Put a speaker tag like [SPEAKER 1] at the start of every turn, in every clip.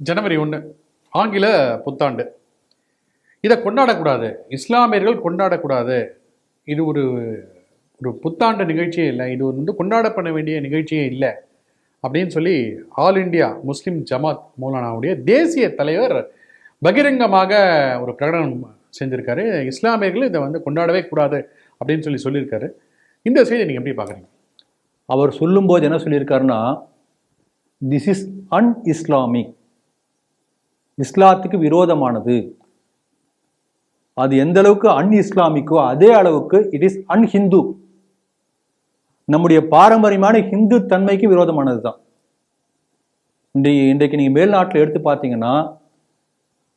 [SPEAKER 1] ஜனவரி ஒன்று ஆங்கில புத்தாண்டு. இதை கொண்டாடக்கூடாது. இஸ்லாமியர்கள் கொண்டாடக்கூடாது. இது ஒரு ஒரு புத்தாண்டு நிகழ்ச்சியே இல்லை. இது வந்து கொண்டாட பண்ண வேண்டிய நிகழ்ச்சியே இல்லை. அப்படின்னு சொல்லி ஆல் இந்தியா முஸ்லீம் ஜமாத் மௌலானாவுடைய தேசிய தலைவர் பகிரங்கமாக ஒரு பிரகடனம் செஞ்சுருக்காரு. இஸ்லாமியர்கள் இதை வந்து கொண்டாடவே கூடாது அப்படின்னு சொல்லி சொல்லியிருக்காரு. இந்த செய்தியை நீங்கள் எப்படி பார்க்குறீங்க?
[SPEAKER 2] அவர் சொல்லும்போது என்ன சொல்லியிருக்காருன்னா திஸ் இஸ் அன் இஸ்லாமிக் இஸ்லாத்துக்கு விரோதமானது. அது எந்த அளவுக்கு அன் இஸ்லாமிக்கோ அதே அளவுக்கு இட் இஸ் அன் ஹிந்து நம்முடைய பாரம்பரியமான ஹிந்து தன்மைக்கு விரோதமானது தான் இன்றைக்கு இன்றைக்கு நீங்கள் மேல்நாட்டில் எடுத்து பார்த்தீங்கன்னா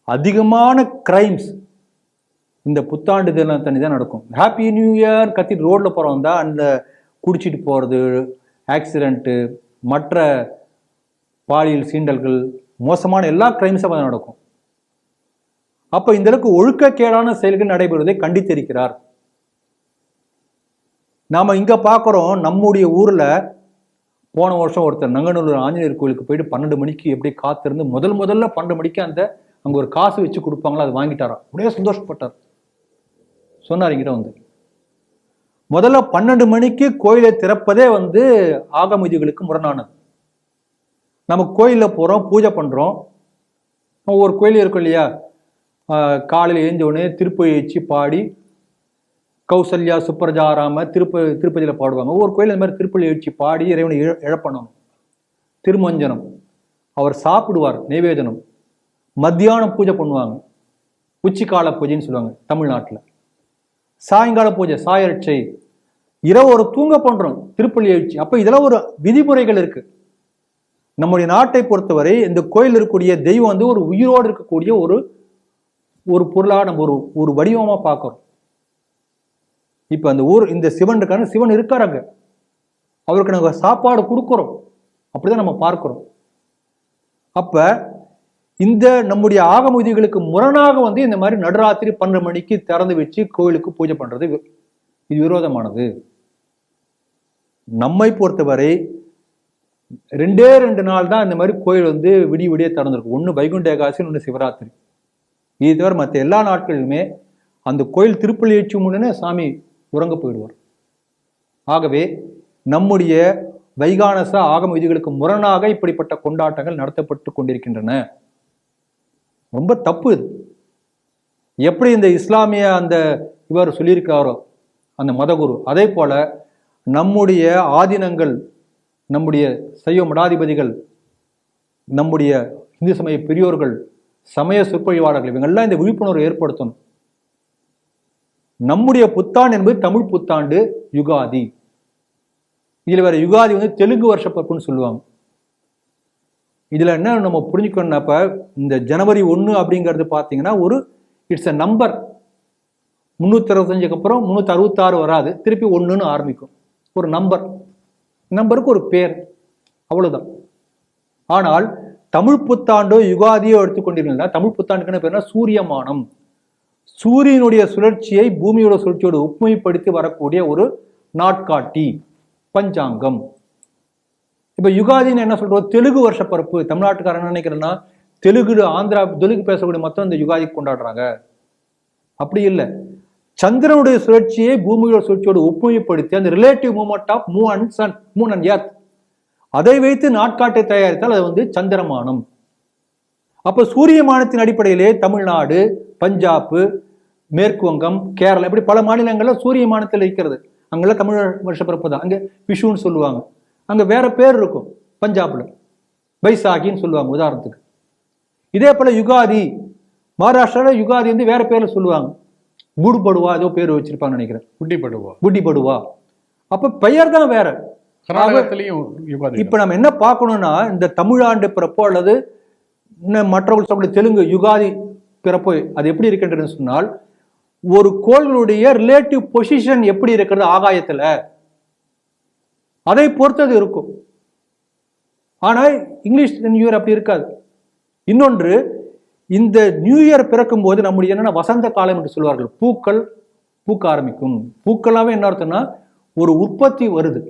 [SPEAKER 2] அதிகமான கிரைம்ஸ் இந்த புத்தாண்டு தினம் தண்ணி தான் நடக்கும். ஹாப்பி நியூ இயர் கத்திட்டு ரோட்டில் போகிறவங்க தான் அந்த குடிச்சிட்டு போகிறது ஆக்சிடெண்ட்டு மற்ற பாலியல் சீண்டல்கள் மோசமான எல்லா கிரைம்ஸும் தான் நடக்கும். அப்போ இந்த அளவுக்கு ஒழுக்கக்கேடான செயல்கள் நடைபெறுவதை கண்டித்திருக்கிறார். நாம் இங்கே பார்க்குறோம் நம்முடைய ஊரில் போன வருஷம் ஒருத்தர் நங்கநல்லூர் ஆஞ்சநேயர் கோயிலுக்கு போயிட்டு பன்னெண்டு மணிக்கு எப்படி காத்திருந்து முதல் முதல்ல பன்னெண்டு மணிக்கு அந்த அங்கே ஒரு காசு வச்சு கொடுப்பாங்களோ அது வாங்கிட்டாராம் அப்படியே சந்தோஷப்பட்டார். சொன்னார் எங்கிட்ட வந்து. முதல்ல பன்னெண்டு மணிக்கு கோயிலை திறப்பதே வந்து ஆகமதிகளுக்கு முரணானது. நம்ம கோயிலில் போகிறோம் பூஜை பண்ணுறோம் ஒவ்வொரு கோயில் இருக்கும் இல்லையா? காலையில் எழுந்தோடனே திருப்பதி வச்சு பாடி கௌசல்யா சுப்பரஜாராம திருப்ப திருப்பதியில் பாடுவாங்க. ஒவ்வொரு கோயில் இந்த மாதிரி திருப்பதி வச்சு பாடி இறைவனை இழ இழப்பணும். திருமஞ்சனம். அவர் சாப்பிடுவார் நைவேதனம் மத்தியானம் பூஜை பண்ணுவாங்க. உச்சிக்கால பூஜைன்னு சொல்லுவாங்க தமிழ்நாட்டில். சாயங்கால பூஜை சாயரட்சை. இரவு ஒரு தூங்க பண்ணுறோம் திருப்பள்ளி எழுச்சி அப்போ இதெல்லாம் ஒரு விதிமுறைகள் இருக்குது நம்முடைய நாட்டை பொறுத்தவரை இந்த கோயில் இருக்கக்கூடிய தெய்வம் வந்து ஒரு உயிரோடு இருக்கக்கூடிய ஒரு ஒரு பொருளாக நம்ம ஒரு ஒரு வடிவமா பார்க்குறோம். இப்போ அந்த ஊர் இந்த சிவன் இருக்கான சிவன் இருக்காரு அங்கே. அவருக்கு நாங்கள் சாப்பாடு கொடுக்குறோம். அப்படிதான் நம்ம பார்க்குறோம். அப்ப இந்த நம்முடைய ஆகம விதிகளுக்கு முரணாக வந்து இந்த மாதிரி நடுராத்திரி பன்னெண்டு மணிக்கு திறந்து வச்சு கோயிலுக்கு பூஜை பண்றது இது விரோதமானது. நம்மை பொறுத்தவரை ரெண்டே ரெண்டு நாள் தான் இந்த மாதிரி கோயில் வந்து விடிய விடிய திறந்திருக்கும். ஒன்று வைகுண்ட ஏகாசி ஒன்று சிவராத்திரி. இது தவிர மற்ற எல்லா நாட்களிலுமே அந்த கோயில் திருப்பள்ளி ஏற்றி முன்னே சாமி உறங்க போயிடுவார். ஆகவே நம்முடைய வைகானச ஆகம விதிகளுக்கு முரணாக இப்படிப்பட்ட கொண்டாட்டங்கள் நடத்தப்பட்டு கொண்டிருக்கின்றன. ரொம்ப தப்பு இது. எப்படி இந்த இஸ்லாமிய அந்த இவர் சொல்லியிருக்காரோ அந்த மதகுரு அதே போல நம்முடைய ஆதீனங்கள் நம்முடைய சைவ மடாதிபதிகள் நம்முடைய இந்து சமய பெரியோர்கள் சமய சொற்பொழிவாளர்கள் இவங்கெல்லாம் இந்த விழிப்புணர்வு ஏற்படுத்தணும். நம்முடைய புத்தாண்டு என்பது தமிழ் புத்தாண்டு யுகாதி. இதுல வேற யுகாதி வந்து தெலுங்கு வருஷ பிறப்புன்னு சொல்லுவாங்க. இதுல என்ன நம்ம புரிஞ்சுக்கணும்னாப்ப இந்த ஜனவரி ஒன்று அப்படிங்கிறது பார்த்தீங்கன்னா ஒரு இட்ஸ் அ நம்பர் முந்நூற்றி அறுபத்தஞ்சுக்கு அப்புறம் முந்நூற்றி அறுபத்தாறு வராது. திருப்பி ஒன்றுன்னு ஆரம்பிக்கும். ஒரு நம்பர் நம்பருக்கு ஒரு பேர். அவ்வளவுதான். ஆனால் தமிழ் புத்தாண்டோ யுகாதியோ எடுத்துக்கொண்டீங்கன்னா தமிழ் புத்தாண்டுக்குன்னு பேர்னா சூரியமானம். சூரியனுடைய சுழற்சியை பூமியோட சுழற்சியோடு ஒப்புமைப்படுத்தி வரக்கூடிய ஒரு நாட்காட்டி பஞ்சாங்கம். இப்ப யுகாதின்னு என்ன சொல்றோம்? தெலுங்கு வருஷ பிறப்பு தமிழ்நாட்டுக்காரன் என்ன நினைக்கிறேன்னா தெலுங்கு ஆந்திரா தெலுங்கு பேசக்கூடிய மொத்தம் இந்த யுகாதி கொண்டாடுறாங்க. அப்படி இல்லை. சந்திரனுடைய சுழற்சியை பூமியோட சுழற்சியோடு ஒப்புமைப்படுத்தி அந்த relative movement of moo and sun moon and earth அதை வைத்து நாட்காட்டை தயாரித்தால் அது வந்து சந்திரமானம். அப்ப சூரியமானத்தின் அடிப்படையிலே தமிழ்நாடு பஞ்சாப் மேற்கு வங்கம் கேரளா இப்படி பல மாநிலங்கள்ல சூரியமானத்தில் இருக்கிறது. அங்கெல்லாம் தமிழ் வருஷ பிறப்பு தான். அங்கே விஷுன்னு சொல்லுவாங்க. அங்கே வேற பேர் இருக்கும் பஞ்சாப்ல. பைசாகின்னு சொல்லுவாங்க உதாரணத்துக்கு. இதே போல யுகாதி மகாராஷ்டிரால யுகாதி வந்து வேற பேர்ல சொல்லுவாங்க. பூடுபடுவா ஏதோ பேர் வச்சிருப்பாங்கன்னு நினைக்கிறேன்.
[SPEAKER 1] குட்டி படுவா
[SPEAKER 2] புட்டிப்படுவா அப்ப பெயர் தான் வேற. இப்ப நம்ம என்ன பார்க்கணும்னா இந்த தமிழாண்டு பிறப்போ அல்லது மற்றவர்கள் சொல்லக்கூடிய தெலுங்கு யுகாதி பிறப்போ அது எப்படி இருக்கின்றதுன்னு சொன்னால் ஒரு கோள்களுடைய ரிலேட்டிவ் பொசிஷன் எப்படி இருக்கிறது ஆகாயத்துல? அதை பொறுத்தது இருக்கும். ஆனா இங்கிலீஷ் நியூ இயர் அப்படி இருக்காது. இன்னொன்று இந்த நியூ இயர் பிறக்கும் போது நம்முடைய என்னென்ன வசந்த காலம் என்று சொல்வார்கள். பூக்கள் பூக்க ஆரம்பிக்கும். பூக்களாகவே என்ன அர்த்தம்னா ஒரு உற்பத்தி வருது.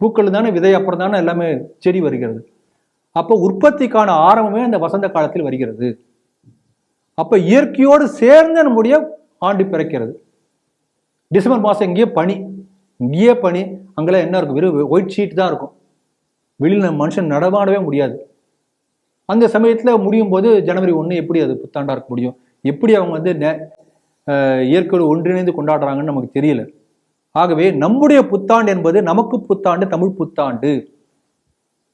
[SPEAKER 2] பூக்கள் தானே விதை அப்புறம் தானே எல்லாமே செடி வருகிறது. அப்போ உற்பத்திக்கான ஆரம்பமே அந்த வசந்த காலத்தில் வருகிறது. அப்போ இயற்கையோடு சேர்ந்து நம்முடைய ஆண்டு பிறக்கிறது. டிசம்பர் மாதம் இங்கேயே பனி. இங்கேயே பனி. அங்கெல்லாம் என்ன இருக்கும்? வெறும் ஒயிட் ஷீட் தான் இருக்கும். வெளியில் மனுஷன் நடமாடவே முடியாது. அந்த சமயத்தில் முடியும் போது ஜனவரி ஒன்று எப்படி அது புத்தாண்டாக இருக்க முடியும்? எப்படி அவங்க வந்து நே- இயற்கையோடு ஒன்றிணைந்து கொண்டாடுறாங்கன்னு நமக்கு தெரியல. ஆகவே நம்முடைய புத்தாண்டு என்பது நமக்கு புத்தாண்டு தமிழ் புத்தாண்டு.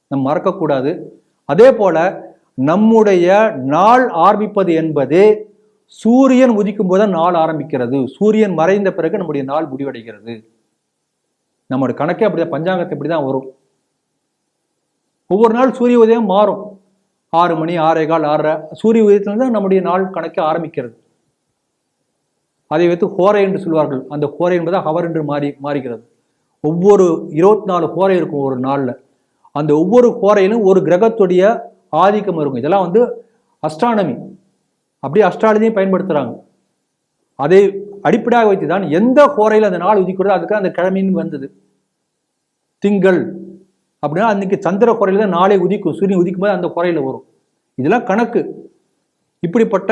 [SPEAKER 2] நம்ம மறக்கக்கூடாது. அதே போல நம்முடைய நாள் ஆரம்பிப்பது என்பது சூரியன் உதிக்கும் போது நாள் ஆரம்பிக்கிறது. சூரியன் மறைந்த பிறகு நம்முடைய நாள் முடிவடைகிறது. நம்மளோட கணக்கே அப்படிதான் பஞ்சாங்கத்தை இப்படி தான் வரும். ஒவ்வொரு நாள் சூரிய உதயம் மாறும். ஆறு மணி ஆறே கால் ஆறரை. சூரிய உதயத்தில் தான் நம்முடைய நாள் கணக்கே ஆரம்பிக்கிறது. அதை வைத்து ஹோரை என்று சொல்வார்கள். அந்த ஹோரை என்பது ஹவர் என்று மாறி மாறுகிறது. ஒவ்வொரு இருபத்தி நாலு ஹோரை இருக்கும் ஒரு நாளில். அந்த ஒவ்வொரு ஹோரையிலும் ஒரு கிரகத்துடைய ஆதிக்கம் இருக்கும். இதெல்லாம் வந்து அஸ்ட்ரானமி அப்படியே அஸ்ட்ராலஜியும் பயன்படுத்துகிறாங்க அதை அடிப்படையாக வைத்து தான் எந்த ஹோரையில் அந்த நாள் உதிக்கிறதோ அதுக்கு அந்த கிழமைன்னு வந்தது. திங்கள் அப்படின்னா அன்னைக்கு சந்திர குறையில தான் நாளை உதிக்கும் சூரியன் உதிக்கும் போது அந்த குறையில வரும். இதெல்லாம் கணக்கு. இப்படிப்பட்ட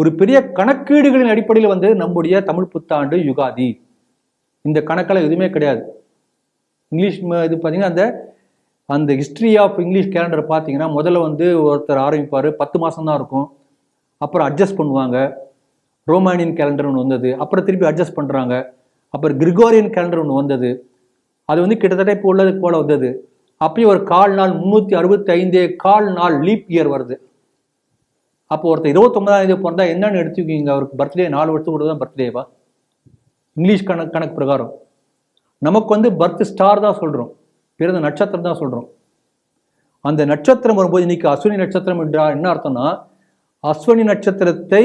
[SPEAKER 2] ஒரு பெரிய கணக்கீடுகளின் அடிப்படையில் வந்து நம்முடைய தமிழ் புத்தாண்டு யுகாதி. இந்த கணக்கெல்லாம் எதுவுமே கிடையாது. இங்கிலீஷ் இது பார்த்தீங்கன்னா அந்த அந்த ஹிஸ்ட்ரி ஆஃப் இங்கிலீஷ் கேலண்டர் பார்த்தீங்கன்னா முதல்ல வந்து ஒருத்தர் ஆரம்பிப்பார். பத்து மாதம் தான் இருக்கும். அப்புறம் அட்ஜஸ்ட் பண்ணுவாங்க. ரோமானியன் கேலண்டர் ஒன்று வந்தது. அப்புறம் திருப்பி அட்ஜஸ்ட் பண்ணுறாங்க அப்புறம் கிரிகோரியன் கேலண்டர் ஒன்று வந்தது. அது வந்து கிட்டத்தட்ட இப்போ உள்ளது போல் வந்தது. அப்பயும் ஒரு கால் நாள் முந்நூற்றி அறுபத்தி ஐந்தே கால் நாள் லீப் இயர் வருது. அப்போ ஒருத்தர் இருபத்தொன்பதாம் தேதி பிறந்தா என்னன்னு எடுத்துக்கிங்க அவருக்கு பர்த்டே நாலு வருஷம் கூட தான் பர்த்டேவா இங்கிலீஷ் கணக்கு கணக்கு பிரகாரம். நமக்கு வந்து பர்த் ஸ்டார் தான் சொல்கிறோம் பிறந்த நட்சத்திரம் தான் சொல்கிறோம் அந்த நட்சத்திரம் வரும்போது இன்னைக்கு அஸ்வினி நட்சத்திரம் என்றால் என்ன அர்த்தம்னா அஸ்வினி நட்சத்திரத்தை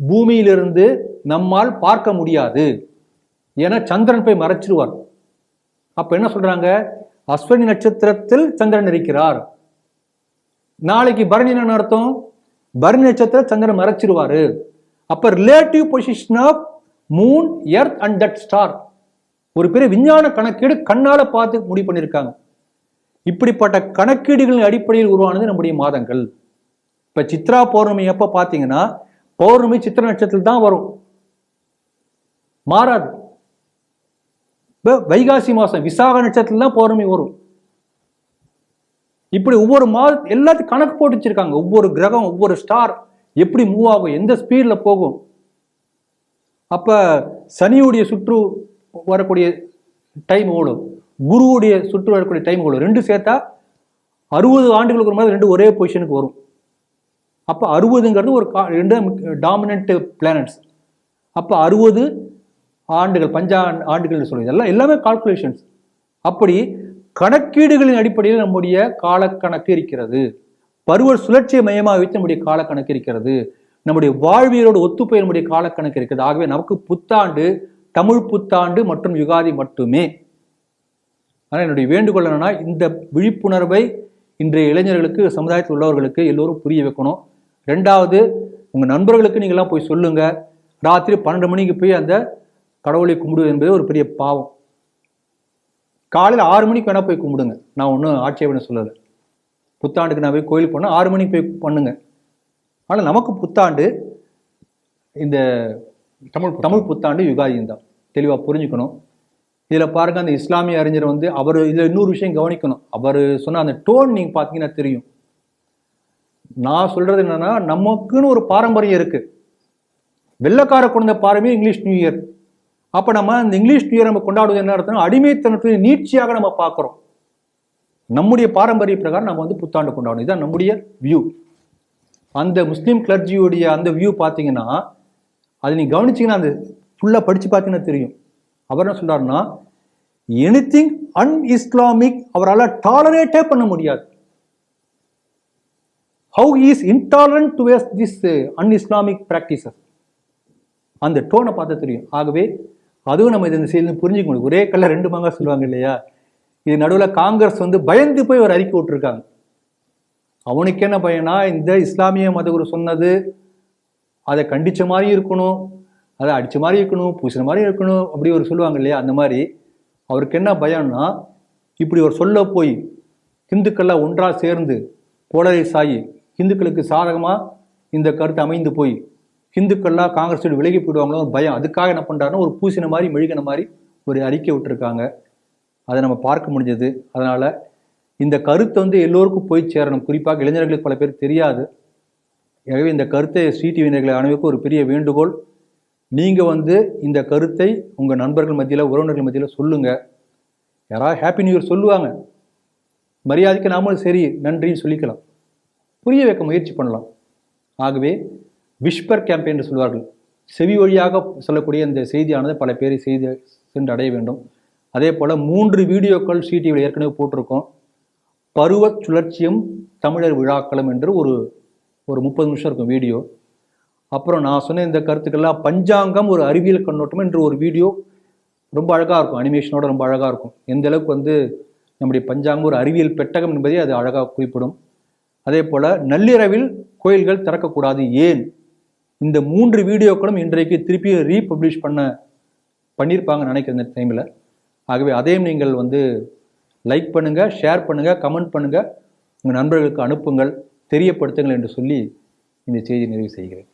[SPEAKER 2] பூமியிலிருந்து நம்மால் பார்க்க முடியாது. ஏன்னா சந்திரன் போய் மறைச்சிருவார். அப்போ என்ன சொல்கிறாங்க அஸ்வினி நட்சத்திரத்தில் சந்திரன் இருக்கிறார். நாளைக்கு பரணி என்ன அர்த்தம்? பரணி நட்சத்திர சந்திரன் மறைச்சிருவாரு. அப்ப relative position of moon earth and that star ஒரு பெரிய விஞ்ஞான கணக்கீடு கண்ணால பார்த்து முடிவு பண்ணியிருக்காங்க. இப்படிப்பட்ட கணக்கீடுகளின் அடிப்படையில் உருவானது நம்முடைய மாதங்கள். இப்ப சித்ரா பௌர்ணமி எப்ப பாத்தீங்கன்னா பௌர்ணமி சித்திர நட்சத்திரத்தில் தான் வரும். மாறாது. இப்போ வைகாசி மாதம் விசாக நட்சத்திரம்லாம் பௌர்ணமி வரும். இப்படி ஒவ்வொரு மாத எல்லாத்தையும் கணக்கு போட்டு வச்சிருக்காங்க. ஒவ்வொரு கிரகம் ஒவ்வொரு ஸ்டார் எப்படி மூவ் ஆகும் எந்த ஸ்பீடில் போகும். அப்போ சனியுடைய சுற்று வரக்கூடிய டைம் ஓடும். குருவுடைய சுற்று வரக்கூடிய டைம் ஓடும். ரெண்டு சேர்த்தா அறுபது ஆண்டுகளுக்கு ஒரு மாதிரி ரெண்டு ஒரே பொசிஷனுக்கு வரும். அப்போ அறுபதுங்கிறது ஒரு கா ரெண்டு டாமினன்ட் பிளானட்ஸ் அப்போ அறுபது ஆண்டுகள் பஞ்சா ஆண்டுகள் சொல்லி இதெல்லாம் எல்லாமே கால்குலேஷன்ஸ் அப்படி கணக்கீடுகளின் அடிப்படையில் நம்முடைய காலக்கணக்கு இருக்கிறது. பருவ சுழற்சியை மையமாக வைத்து நம்முடைய காலக்கணக்கு இருக்கிறது. நம்முடைய வாழ்வியலோடு ஒத்துப்போய் நம்முடைய காலக்கணக்கு இருக்கிறது ஆகவே நமக்கு புத்தாண்டு தமிழ் புத்தாண்டு மற்றும் யுகாதி மட்டுமே. ஆனால் என்னுடைய வேண்டுகோள் என்னன்னா இந்த விழிப்புணர்வை இன்றைய இளைஞர்களுக்கு சமுதாயத்தில் உள்ளவர்களுக்கு எல்லோரும் புரிய வைக்கணும். ரெண்டாவது உங்கள் நண்பர்களுக்கு நீங்கள்லாம் போய் சொல்லுங்கள் ராத்திரி பன்னெண்டு மணிக்கு போய் அந்த கடவுளை கும்பிடுவது என்பது ஒரு பெரிய பாவம். காலையில் ஆறு மணிக்கு வேணால் போய் கும்பிடுங்க. நான் ஒன்றும் ஆட்சேபனை சொல்லலை. புத்தாண்டுக்கு நான் போய் கோயில் போனால் ஆறு மணிக்கு போய் பண்ணுங்க. ஆனால் நமக்கு புத்தாண்டு இந்த
[SPEAKER 1] தமிழ்
[SPEAKER 2] தமிழ் புத்தாண்டு யுகாதியும் தான். தெளிவாக புரிஞ்சுக்கணும். இதில் பாருங்க அந்த இஸ்லாமிய அறிஞர் வந்து அவர் இதில் இன்னொரு விஷயம் கவனிக்கணும். அவர் சொன்ன அந்த டோன் நீங்கள் பார்த்தீங்கன்னா தெரியும். நான் சொல்றது என்னன்னா நமக்குன்னு ஒரு பாரம்பரியம் இருக்கு. வெள்ளக்கார குழந்தை பாரம்பரியம் இங்கிலீஷ் நியூ இயர். அப்போ நம்ம இந்த இங்கிலீஷ் நியூ இயர் நம்ம கொண்டாடுவது என்ன அர்த்தம் அடிமைத்தனத்தை நீட்சியாக நம்ம பார்க்குறோம். நம்முடைய பாரம்பரிய பிரகாரம் நம்ம வந்து புத்தாண்டு கொண்டாடணும். இதுதான் நம்முடைய வியூ அந்த முஸ்லீம் கிளர்ஜியுடைய அந்த வியூ பார்த்தீங்கன்னா அது நீ கவனிச்சீங்கன்னா அந்த ஃபுல்லாக படித்து பார்த்தீங்கன்னா தெரியும். அவர் என்ன சொல்றாருன்னா எனிதிங் அன் இஸ்லாமிக் அவரால் டாலரேட்டே பண்ண முடியாது. How is intolerant towards this un Islamic practices அந்த டோனை பார்த்தா தெரியும். ஆகவே அதுவும் நம்ம இந்த செய்தி புரிஞ்சுக்க முடியும் ஒரே கல்ல ரெண்டு மாங்கா சொல்லுவாங்க இல்லையா? இது நடுவில் காங்கிரஸ் வந்து பயந்து போய் ஒரு அறிக்கை விட்டுருக்காங்க. அவனுக்கு என்ன பயனா? இந்த இஸ்லாமிய மதகுரு சொன்னது அதை கண்டிச்ச மாதிரி இருக்கணும் அதை அடித்த மாதிரி இருக்கணும் பூசின மாதிரி இருக்கணும் அப்படி ஒரு சொல்லுவாங்க இல்லையா? அந்த மாதிரி. அவருக்கு என்ன பயம்னா இப்படி ஒரு சொல்ல போய் இந்துக்கள்லாம் ஒன்றாக சேர்ந்து போலரைஸ் ஆகி இந்துக்களுக்கு சாதகமாக இந்த கருத்து அமைந்து போய் ஹிந்துக்கள்லாம் காங்கிரஸ் விலகி போயிடுவாங்களோ ஒரு பயம். அதுக்காக என்ன பண்ணுறாருன்னா ஒரு பூசின மாதிரி மெழுகின மாதிரி ஒரு அறிக்கை விட்டுருக்காங்க. அதை நம்ம பார்க்க முடிஞ்சது. அதனால் இந்த கருத்தை வந்து எல்லோருக்கும் போய் சேரணும். குறிப்பாக இளைஞர்களுக்கு பல பேர் தெரியாது. எனவே இந்த கருத்தை ஸ்ரீடிவினர்களை அனைவருக்கும் ஒரு பெரிய வேண்டுகோள். நீங்கள் வந்து இந்த கருத்தை உங்கள் நண்பர்கள் மத்தியில் உறவினர்கள் மத்தியில் சொல்லுங்கள் யாராவது ஹாப்பி நியூ இயர் சொல்லுவாங்க. மரியாதைக்கு நாமளும் சரி நன்றின்னு சொல்லிக்கலாம். புரிய வைக்க முயற்சி பண்ணலாம். ஆகவே விஷ்பர் கேம்பெயின் என்று சொல்வார்கள். செவி வழியாக சொல்லக்கூடிய இந்த செய்தியானது பல பேரை செய்தி சென்று அடைய வேண்டும். அதே போல் மூன்று வீடியோக்கள் சிடிவியில் ஏற்கனவே போட்டிருக்கோம். பருவச் சுழற்சியும் தமிழர் விழாக்களும் என்று ஒரு ஒரு முப்பது நிமிஷம் இருக்கும் வீடியோ. அப்புறம் நான் சொன்ன இந்த கருத்துக்கள்லாம் பஞ்சாங்கம் ஒரு அறிவியல் கண்ணோட்டம் என்று ஒரு வீடியோ ரொம்ப அழகாக இருக்கும். அனிமேஷனோட ரொம்ப அழகாக இருக்கும். எந்த அளவுக்கு வந்து நம்முடைய பஞ்சாங்கம் ஒரு அறிவியல் பெட்டகம் என்பதை அது அழகாக குறிப்பிடும். அதே போல் நள்ளிரவில் கோயில்கள் திறக்கக்கூடாது ஏன்? இந்த மூன்று வீடியோக்களும் இன்றைக்கு திருப்பி ரீபப்ளிஷ் பண்ண பண்ணியிருப்பாங்கன்னு நினைக்கிறேன் இந்த டைமில் ஆகவே அதையும் நீங்கள் வந்து லைக் பண்ணுங்கள் ஷேர் பண்ணுங்கள் கமெண்ட் பண்ணுங்கள் உங்கள் நண்பர்களுக்கு அனுப்புங்கள் தெரியப்படுத்துங்கள் என்று சொல்லி இந்த செய்தி நிறைவு செய்கிறேன்.